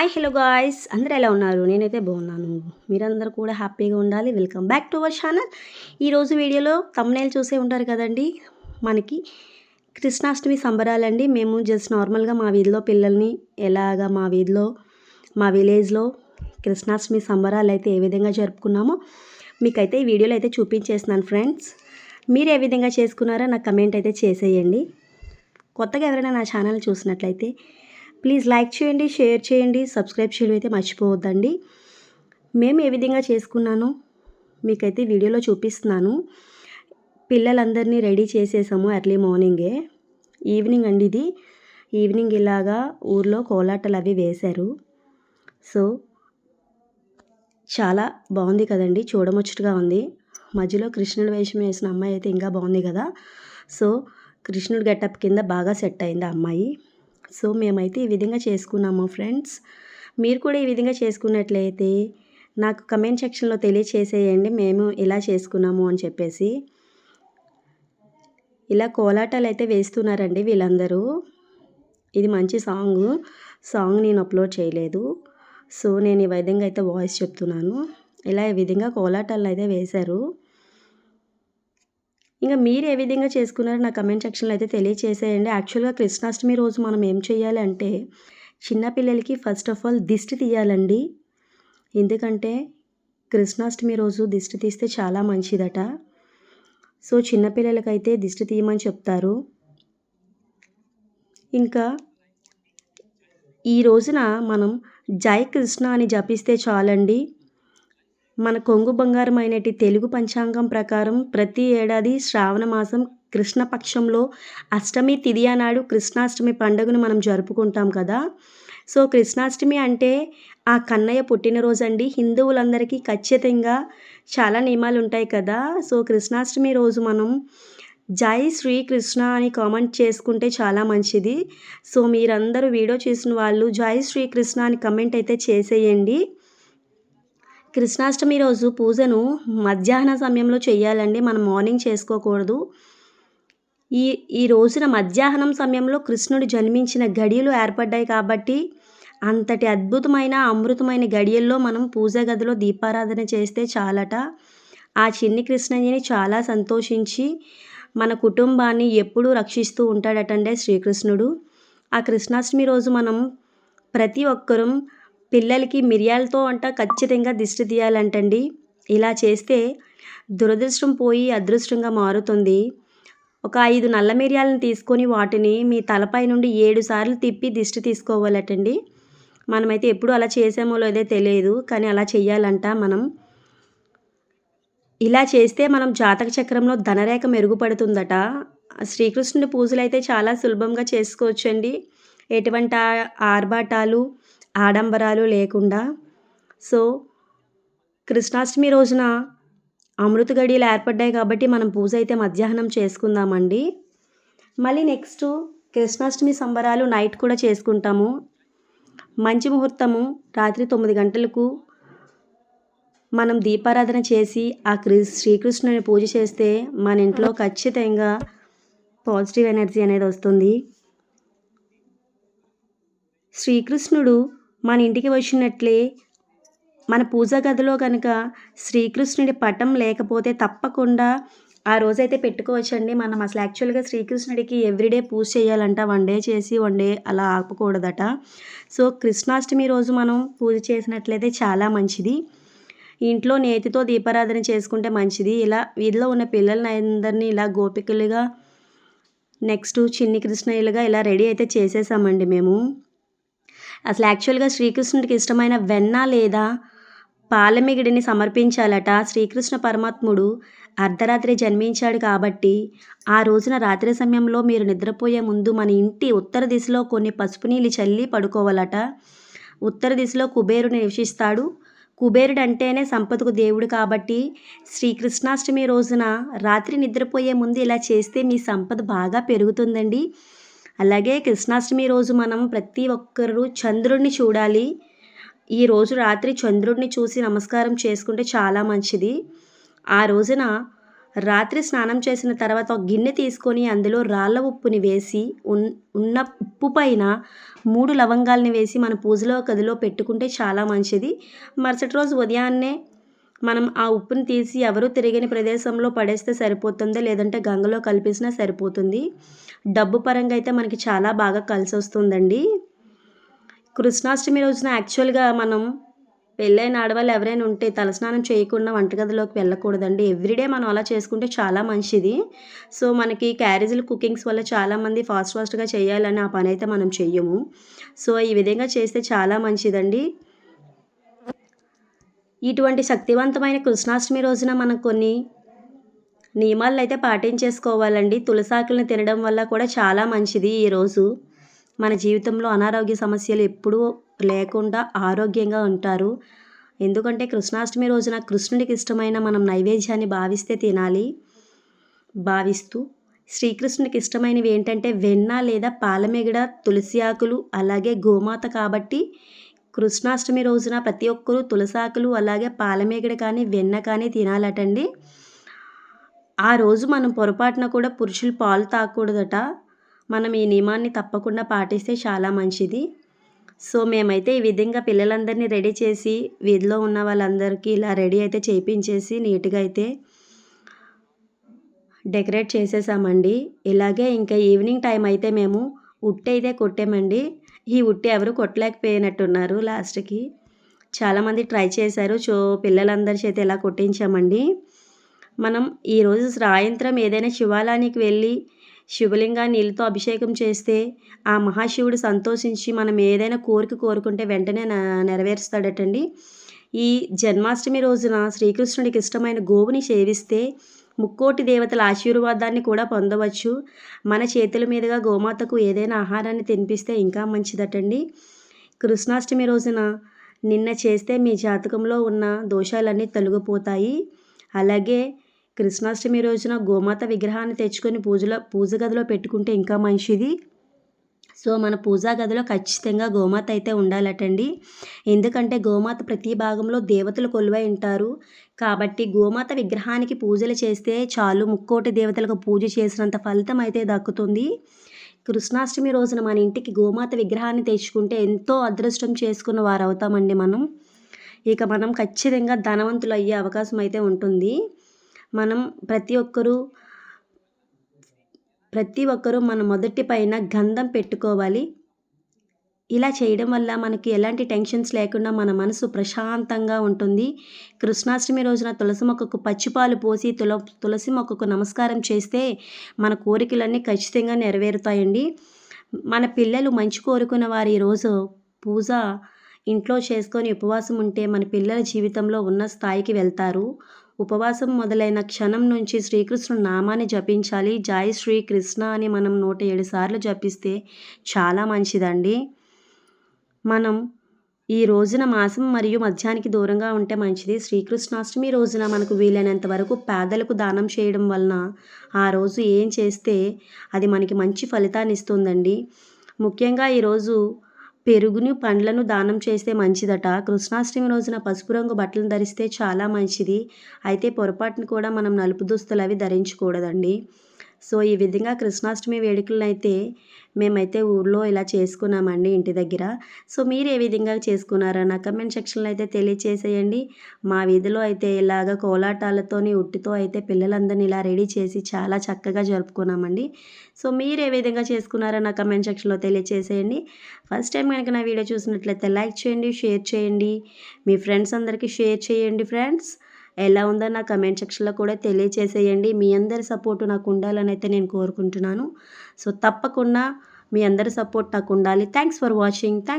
Hi hello guys అందరూ ఎలా ఉన్నారు? నేనైతే బాగున్నాను. మీరందరూ కూడా హ్యాపీగా ఉండాలి. Welcome back to our channel ఈరోజు వీడియోలో తమ్నేలు చూసే ఉంటారు కదండి. మనకి కృష్ణాష్టమి సంబరాలండి. మేము జస్ట్ నార్మల్గా మా వీధిలో పిల్లల్ని ఎలాగా మా వీధిలో మా విలేజ్లో కృష్ణాష్టమి సంబరాలు అయితే ఏ విధంగా జరుపుకున్నామో మీకైతే ఈ వీడియోలో అయితే చూపించేస్తున్నాను ఫ్రెండ్స్ మీరు ఏ విధంగా చేసుకున్నారో నాకు కమెంట్ అయితే చేసేయండి. కొత్తగా ఎవరైనా నా ఛానల్ చూసినట్లయితే ప్లీజ్ లైక్ చేయండి షేర్ చేయండి సబ్స్క్రైబ్ చేయడం అయితే మర్చిపోవద్దండి. మేము ఏ విధంగా చేసుకున్నాను మీకైతే వీడియోలో చూపిస్తున్నాను. పిల్లలందరినీ రెడీ చేసేసాము ఎర్లీ మార్నింగే. ఈవినింగ్ అండి ఇది. ఈవినింగ్ ఇలాగా ఊర్లో కోలాటలు అవి వేశారు. సో చాలా బాగుంది కదండి చూడముచ్చటగా ఉంది. మధ్యలో కృష్ణుడు వేషం వేసిన అమ్మాయి అయితే ఇంకా బాగుంది కదా. సో కృష్ణుడు గెటప్ కింద బాగా సెట్ అయింది ఆ అమ్మాయి. సో మేమైతే ఈ విధంగా చేసుకున్నాము ఫ్రెండ్స్. మీరు కూడా ఈ విధంగా చేసుకున్నట్లయితే నాకు కమెంట్ సెక్షన్లో తెలియచేసేయండి మేము ఇలా చేసుకున్నాము అని చెప్పేసి. ఇలా కోలాటాలు అయితే వేస్తున్నారండి వీళ్ళందరూ. ఇది మంచి సాంగ్. సాంగ్ నేను అప్లోడ్ చేయలేదు. సో నేను ఈ విధంగా అయితే వాయిస్ చెప్తున్నాను. ఇలా ఈ విధంగా కోలాటాలను అయితే వేశారు. ఇంకా మీరు ఏ విధంగా చేసుకున్నారో నా కమెంట్ సెక్షన్లో అయితే తెలియచేసేయండి. యాక్చువల్గా కృష్ణాష్టమి రోజు మనం ఏం చేయాలి అంటే చిన్నపిల్లలకి ఫస్ట్ ఆఫ్ ఆల్ దిష్టి తీయాలండి. ఎందుకంటే కృష్ణాష్టమి రోజు దిష్టి తీస్తే చాలా మంచిదట. సో చిన్నపిల్లలకైతే దిష్టి తీయమని చెప్తారు. ఇంకా ఈ రోజున మనం జై కృష్ణ అని జపిస్తే చాలండి. మన కొంగు బంగారం అయినటి తెలుగు పంచాంగం ప్రకారం ప్రతి ఏడాది శ్రావణ మాసం కృష్ణపక్షంలో అష్టమి తిథి నాడు కృష్ణాష్టమి పండుగను మనం జరుపుకుంటాం కదా. సో కృష్ణాష్టమి అంటే ఆ కన్నయ్య పుట్టినరోజు అండి హిందువులందరికీ ఖచ్చితంగా చాలా నియమాలు ఉంటాయి కదా. సో కృష్ణాష్టమి రోజు మనం జై శ్రీకృష్ణ అని కామెంట్ చేసుకుంటే చాలా మంచిది. సో మీరందరూ వీడియో చూసిన వాళ్ళు జై శ్రీకృష్ణ అని కమెంట్ అయితే చేసేయండి. కృష్ణాష్టమి రోజు పూజను మధ్యాహ్న సమయంలో చేయాలండి. మనం మార్నింగ్ చేసుకోకూడదు. ఈ ఈ రోజున మధ్యాహ్నం సమయంలో కృష్ణుడు జన్మించిన గడియలు ఏర్పడ్డాయి కాబట్టి అంతటి అద్భుతమైన అమృతమైన గడియల్లో మనం పూజ గదిలో దీపారాధన చేస్తే చాలట. ఆ చిన్ని కృష్ణయ్యని చాలా సంతోషించి మన కుటుంబాన్ని ఎప్పుడూ రక్షిస్తూ ఉంటాడటండే శ్రీకృష్ణుడు. ఆ కృష్ణాష్టమి రోజు మనం ప్రతి ఒక్కరూ పిల్లలకి మిరియాలతో అంట ఖచ్చితంగా దిష్టి తీయాలంటండి. ఇలా చేస్తే దురదృష్టం పోయి అదృష్టంగా మారుతుంది. ఒక ఐదు నల్ల మిరియాలను తీసుకొని వాటిని మీ తలపై నుండి ఏడు సార్లు తిప్పి దిష్టి తీసుకోవాలటండి. మనమైతే ఎప్పుడు అలా చేసామో లేదో తెలియదు కానీ అలా చెయ్యాలంట మనం. ఇలా చేస్తే మనం జాతక చక్రంలో ధనరేఖ మెరుగుపడుతుందట. శ్రీకృష్ణుడి పూజలు అయితే చాలా సులభంగా చేసుకోవచ్చండి. ఎటువంటి ఆర్భాటాలు ఆడంబరాలు లేకుండా. సో కృష్ణాష్టమి రోజున అమృత గడియలు ఏర్పడ్డాయి కాబట్టి మనం పూజ అయితే మధ్యాహ్నం చేసుకుందామండి. మళ్ళీ నెక్స్ట్ కృష్ణాష్టమి సంబరాలు నైట్ కూడా చేసుకుంటాము. మంచి ముహూర్తము రాత్రి తొమ్మిది గంటలకు. మనం దీపారాధన చేసి ఆ క్రి శ్రీకృష్ణుని పూజ చేస్తే మన ఇంట్లో ఖచ్చితంగా పాజిటివ్ ఎనర్జీ అనేది వస్తుంది. శ్రీకృష్ణుడు మన ఇంటికి వచ్చినట్లే. మన పూజా గదిలో కనుక శ్రీకృష్ణుడి పటం లేకపోతే తప్పకుండా ఆ రోజైతే పెట్టుకోవచ్చండి. మనం అసలు యాక్చువల్గా శ్రీకృష్ణుడికి ఎవ్రీడే పూజ చేయాలంట. వన్ డే చేసి వన్ డే అలా ఆపకూడదట. సో కృష్ణాష్టమి రోజు మనం పూజ చేసినట్లయితే చాలా మంచిది. ఇంట్లో నేతితో దీపారాధన చేసుకుంటే మంచిది. ఇలా వీధిలో ఉన్న పిల్లలని అందరినీ ఇలా గోపికలుగా నెక్స్ట్ చిన్ని కృష్ణయ్యలుగా ఇలా రెడీ అయితే చేసేసామండి మేము. అసలు యాక్చువల్గా శ్రీకృష్ణుడికి ఇష్టమైన వెన్న లేదా పాలమిగిడిని సమర్పించాలట. శ్రీకృష్ణ పరమాత్ముడు అర్ధరాత్రి జన్మించాడు కాబట్టి ఆ రోజున రాత్రి సమయంలో మీరు నిద్రపోయే ముందు మన ఇంటి ఉత్తర దిశలో కొన్ని పసుపు నీళ్ళు చల్లి పడుకోవాలట. ఉత్తర దిశలో కుబేరుని నివసిస్తాడు. కుబేరుడు అంటేనే సంపదకు దేవుడు కాబట్టి శ్రీకృష్ణాష్టమి రోజున రాత్రి నిద్రపోయే ముందు ఇలా చేస్తే మీ సంపద బాగా పెరుగుతుందండి. అలాగే కృష్ణాష్టమి రోజు మనం ప్రతి ఒక్కరు చంద్రుడిని చూడాలి. ఈ రోజు రాత్రి చంద్రుడిని చూసి నమస్కారం చేసుకుంటే చాలా మంచిది. ఆ రోజున రాత్రి స్నానం చేసిన తర్వాత ఒక గిన్నె తీసుకొని అందులో రాళ్ళ ఉప్పుని వేసి ఉన్ ఉన్న ఉప్పు పైన మూడు లవంగాల్ని వేసి మన పూజలో గదిలో పెట్టుకుంటే చాలా మంచిది. మరుసటి రోజు ఉదయాన్నే మనం ఆ ఉప్పుని తీసి ఎవరు తిరిగిన ప్రదేశంలో పడేస్తే సరిపోతుంది? లేదంటే గంగలో కలిపేసినా సరిపోతుంది. డబ్బు పరంగా అయితే మనకి చాలా బాగా కలిసి వస్తుందండి కృష్ణాష్టమి రోజున యాక్చువల్గా మనం పెళ్ళైన ఆడవాళ్ళు ఎవరైనా ఉంటే తలస్నానం చేయకుండా వంటగదిలోకి వెళ్ళకూడదండి. ఎవ్రీడే మనం అలా చేసుకుంటే చాలా మంచిది. సో మనకి క్యారేజీలు కుకింగ్స్ వల్ల చాలామంది ఫాస్ట్ ఫాస్ట్గా చేయాలని ఆ పని అయితే మనం చెయ్యము. సో ఈ విధంగా చేస్తే చాలా మంచిదండి. ఇటువంటి శక్తివంతమైన కృష్ణాష్టమి రోజున మనం కొన్ని నియమాలను అయితే పాటించేసుకోవాలండి. తులసాకులను తినడం వల్ల కూడా చాలా మంచిది ఈరోజు మన జీవితంలో అనారోగ్య సమస్యలు ఎప్పుడూ లేకుండా ఆరోగ్యంగా ఉంటారు. ఎందుకంటే కృష్ణాష్టమి రోజున కృష్ణుడికి ఇష్టమైన మనం నైవేద్యాన్ని భావిస్తే తినాలి. భావిస్తూ శ్రీకృష్ణుడికి ఇష్టమైనవి ఏంటంటే వెన్న లేదా పాలమెగడ తులసి ఆకులు అలాగే గోమాత కాబట్టి కృష్ణాష్టమి రోజున ప్రతి ఒక్కరూ తులసాకులు అలాగే పాలమేగడ కానీ వెన్న కానీ తినాలటండి. ఆ రోజు మనం పొరపాటున కూడా పురుషులు పాలు తాగకూడదట. మనం ఈ నియమాన్ని తప్పకుండా పాటిస్తే చాలా మంచిది. సో మేమైతే ఈ విధంగా పిల్లలందరినీ రెడీ చేసి వీధిలో ఉన్న వాళ్ళందరికీ ఇలా రెడీ అయితే చేయించేసి నీట్గా అయితే డెకరేట్ చేసేసామండి. ఇలాగే ఇంకా ఈవినింగ్ టైం అయితే మేము ఉట్టి అయితే కొట్టామండి. ఈ ఉట్టి ఎవరు కొట్టలేకపోయినట్టున్నారు లాస్ట్కి. చాలామంది ట్రై చేశారు. సో పిల్లలందరి చేత ఇలా కొట్టించామండి. మనం ఈరోజు సాయంత్రం ఏదైనా శివాలయానికి వెళ్ళి శివలింగా నీళ్ళతో అభిషేకం చేస్తే ఆ మహాశివుడు సంతోషించి మనం ఏదైనా కోరిక కోరుకుంటే వెంటనే నెరవేరుస్తాడటండి. ఈ జన్మాష్టమి రోజున శ్రీకృష్ణుడికి ఇష్టమైన గోవుని సేవిస్తే ముక్కోటి దేవతల ఆశీర్వాదాన్ని కూడా పొందవచ్చు. మన చేతుల మీదుగా గోమాతకు ఏదైనా ఆహారాన్ని తినిపిస్తే ఇంకా మంచిదటండి. కృష్ణాష్టమి రోజున నిన్న చేస్తే మీ జాతకంలో ఉన్న దోషాలన్నీ తొలగిపోతాయి. అలాగే కృష్ణాష్టమి రోజున గోమాత విగ్రహాన్ని తెచ్చుకొని పూజలో పూజ గదిలో పెట్టుకుంటే ఇంకా మంచిది. సో మన పూజా గదిలో ఖచ్చితంగా గోమాత అయితే ఉండాలటండి. ఎందుకంటే గోమాత ప్రతి భాగంలో దేవతలు కొలువై ఉంటారు. కాబట్టి గోమాత విగ్రహానికి పూజలు చేస్తే చాలు ముక్కోటి దేవతలకు పూజ చేసినంత ఫలితం అయితే దక్కుతుంది. కృష్ణాష్టమి రోజున మన ఇంటికి గోమాత విగ్రహాన్ని తెచ్చుకుంటే ఎంతో అదృష్టం చేసుకున్న వారు అవుతామండి మనం. ఇక మనం ఖచ్చితంగా ధనవంతులు అయ్యే అవకాశం అయితే ఉంటుంది. మనం ప్రతి ఒక్కరూ ప్రతి ఒక్కరూ మన మొదటి పైన గంధం పెట్టుకోవాలి. ఇలా చేయడం వల్ల మనకి ఎలాంటి టెన్షన్స్ లేకుండా మన మనసు ప్రశాంతంగా ఉంటుంది. కృష్ణాష్టమి రోజున తులసి మొక్కకు పచ్చిపాలు పోసి తుల తులసి మొక్కకు నమస్కారం చేస్తే మన కోరికలన్నీ ఖచ్చితంగా నెరవేరుతాయండి. మన పిల్లలు మంచి కోరుకున్న వారు ఈరోజు పూజ ఇంట్లో చేసుకొని ఉపవాసం ఉంటే మన పిల్లల జీవితంలో ఉన్న స్థాయికి వెళ్తారు. ఉపవాసం మొదలైన క్షణం నుంచి శ్రీకృష్ణుడు నామాన్ని జపించాలి. జాయ్ శ్రీకృష్ణ అని మనం నూట ఏడు సార్లు జపిస్తే చాలా మంచిదండి. మనం ఈ రోజున మాసం మరియు మధ్యానికి దూరంగా ఉంటే మంచిది. శ్రీకృష్ణాష్టమి రోజున మనకు వీలైనంత వరకు పేదలకు దానం చేయడం వలన ఆ రోజు ఏం చేస్తే అది మనకి మంచి ఫలితాన్ని ఇస్తుందండి. ముఖ్యంగా ఈరోజు పెరుగును పండ్లను దానం చేస్తే మంచిదట. కృష్ణాష్టమి రోజున పసుపు రంగు బట్టలు ధరిస్తే చాలా మంచిది. అయితే పొరపాటును కూడా మనం నలుపు దుస్తులు అవి ధరించకూడదండి. సో ఈ విధంగా కృష్ణాష్టమి వేడుకలను అయితే మేమైతే ఊర్లో ఇలా చేసుకున్నామండి ఇంటి దగ్గర. సో మీరు ఏ విధంగా చేసుకున్నారా నా కమెంట్ సెక్షన్లో అయితే తెలియచేసేయండి. మా వీధిలో అయితే ఇలాగ కోలాటాలతోని ఉట్టితో అయితే పిల్లలందరినీ ఇలా రెడీ చేసి చాలా చక్కగా జరుపుకున్నామండి. సో మీరు ఏ విధంగా చేసుకున్నారా నా కమెంట్ సెక్షన్లో తెలియచేసేయండి. ఫస్ట్ టైం కనుక నా వీడియో చూసినట్లయితే లైక్ చేయండి షేర్ చేయండి. మీ ఫ్రెండ్స్ అందరికీ షేర్ చేయండి ఫ్రెండ్స్. ఎలా ఉందో నా కమెంట్ సెక్షన్లో కూడా తెలియచేసేయండి. మీ అందరి సపోర్టు నాకు ఉండాలని అయితే నేను కోరుకుంటున్నాను. సో తప్పకుండా మీ అందరి సపోర్ట్ నాకు ఉండాలి. Thanks for watching thank